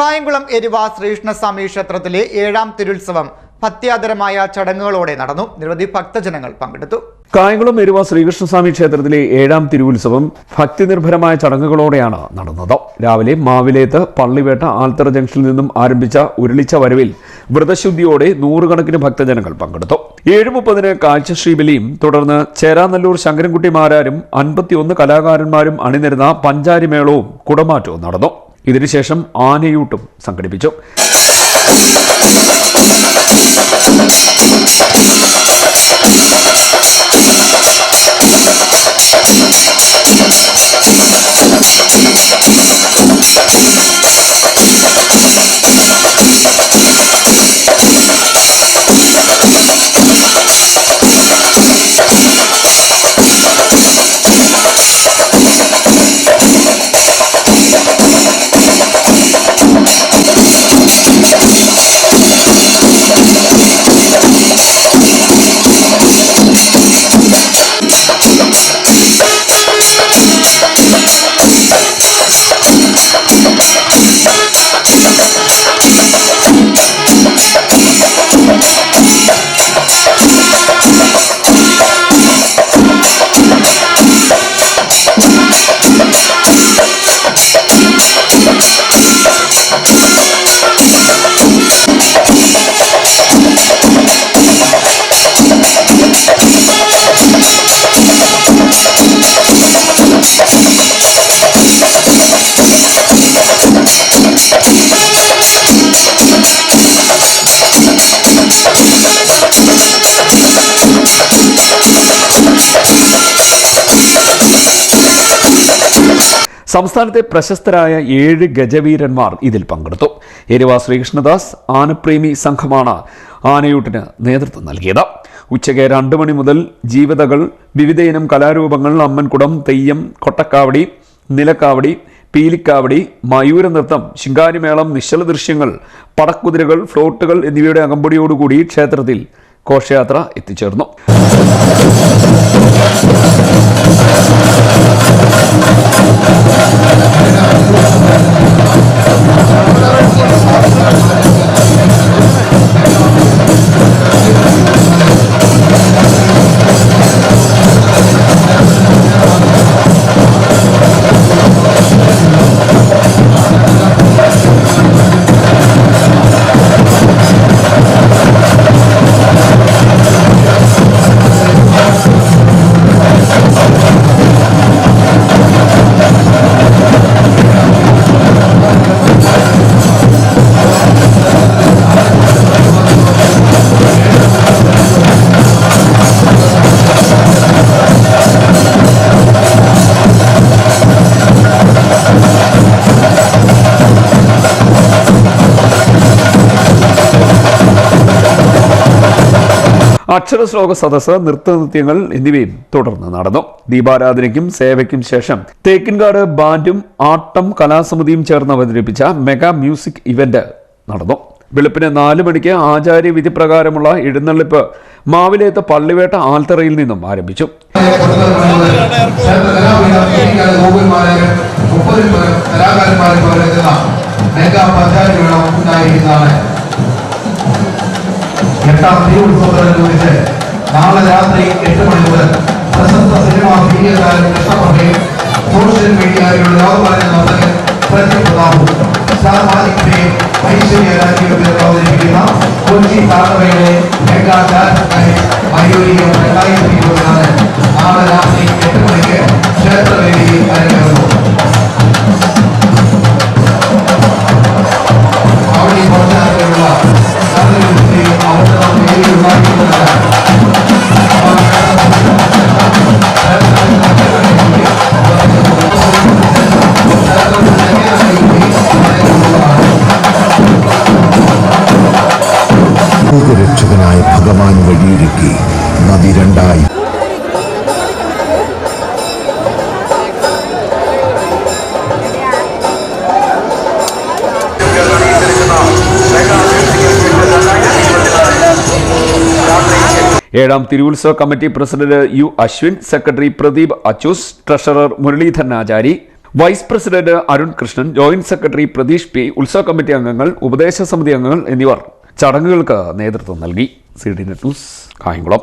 കായംകുളം എരുവ ശ്രീകൃഷ്ണസ്വാമി ക്ഷേത്രത്തിലെ ഏഴാം തിരുത്സവം ഭക്ത്യാദരമായ ചടങ്ങുകളോടെ നടന്നു. നിരവധി ഭക്തജനങ്ങൾ പങ്കെടുത്തു. കായംകുളം എരുവ ശ്രീകൃഷ്ണസ്വാമി ക്ഷേത്രത്തിലെ ഏഴാം തിരുവുത്സവം ഭക്തിനിർഭരമായ ചടങ്ങുകളോടെയാണ് നടന്നത്. രാവിലെ മാവിലേത്ത് പള്ളിവേട്ട ആൽത്തറ ജംഗ്ഷനിൽ നിന്നും ആരംഭിച്ച ഉരുളിച്ച വരവിൽ വ്രതശുദ്ധിയോടെ നൂറുകണക്കിന് ഭക്തജനങ്ങൾ പങ്കെടുത്തു. ഏഴ് മുപ്പതിന് കാഴ്ചശ്രീബലിയും തുടർന്ന് ചേരാനല്ലൂർ ശങ്കരൻകുട്ടി മാരാരും അൻപത്തിയൊന്ന് കലാകാരന്മാരും അണിനിരുന്ന പഞ്ചാരിമേളവും കുടമാറ്റവും നടന്നു. ഇതിനുശേഷം ആനയൂട്ടും സംഘടിപ്പിച്ചു. സംസ്ഥാനത്തെ പ്രശസ്തരായ ഏഴ് ഗജവീരന്മാർ ഇതിൽ പങ്കെടുത്തു. എരുവ ശ്രീകൃഷ്ണദാസ് ആനപ്രേമി സംഘമാണ് ആനയൂട്ടിന് നേതൃത്വം നൽകിയത്. ഉച്ചയ്ക്ക് രണ്ട് മണി മുതൽ ജീവിതകൾ വിവിധയിനം കലാരൂപങ്ങൾ അമ്മൻകുടം തെയ്യം കൊട്ടക്കാവടി നിലക്കാവടി പീലിക്കാവടി മയൂരനൃത്തം ശിങ്കാരിമേളം നിശ്ചല ദൃശ്യങ്ങൾ പടക്കുതിരകൾ ഫ്ലോട്ടുകൾ എന്നിവയുടെ അകമ്പടിയോടുകൂടി ക്ഷേത്രത്തിൽ ഘോഷയാത്ര എത്തിച്ചേർന്നു. അക്ഷരശ്ലോക സദസ്സ് നൃത്തനൃത്യങ്ങൾ എന്നിവയും തുടർന്ന് നടന്നു. ദീപാരാധനയ്ക്കും സേവയ്ക്കും ശേഷം തേക്കിൻകാട് ബാൻഡും ആട്ടം കലാസമിതിയും ചേർന്ന് അവതരിപ്പിച്ച മെഗാ മ്യൂസിക് ഇവന്റ് നടന്നു. വെളുപ്പിന് നാല് മണിക്ക് ആചാര്യ വിധി പ്രകാരമുള്ള എഴുന്നള്ളിപ്പ് മാവിലേത്ത് പള്ളിവേട്ട ആൽത്തറയിൽ നിന്നും ആരംഭിച്ചു. എട്ടാം തീ പരം നാളെ രാത്രി എട്ട് മണി മുതൽ പ്രശസ്ത സിനിമാ സീനിയർ താരം കൃഷ്ണപ്രഭയും സോഷ്യൽ മീഡിയയിലുള്ള ലോകമാന്യ നർത്തകൻ പ്രദീപ് പ്രതാപും സ്റ്റാർ മാജിക്കിന്റെയും ഐശ്വര്യ രാജ്യത്തിൽ അവതരിപ്പിക്കുന്ന കൊച്ചി താഴ്വരയിലെ മെഗാ ഡാൻസ് മയൂരിയും രണ്ടായിരത്തി ഇരുപത്തിനാല് നാളെ രാത്രി എട്ട് മണിക്ക് നദി രണ്ടായി ഏഴാം തിരുവുത്സവ committee president U Ashwin secretary Pradeep Achus treasurer Muraleedharan Achari vice president Arun Krishnan joint secretary Pratheesh P ഉത്സവ കമ്മിറ്റി അംഗങ്ങൾ ഉപദേശ സമിതി അംഗങ്ങൾ എന്നിവർ ചടങ്ങുകൾക്ക് നേതൃത്വം നൽകി. C D news Kayamkulam.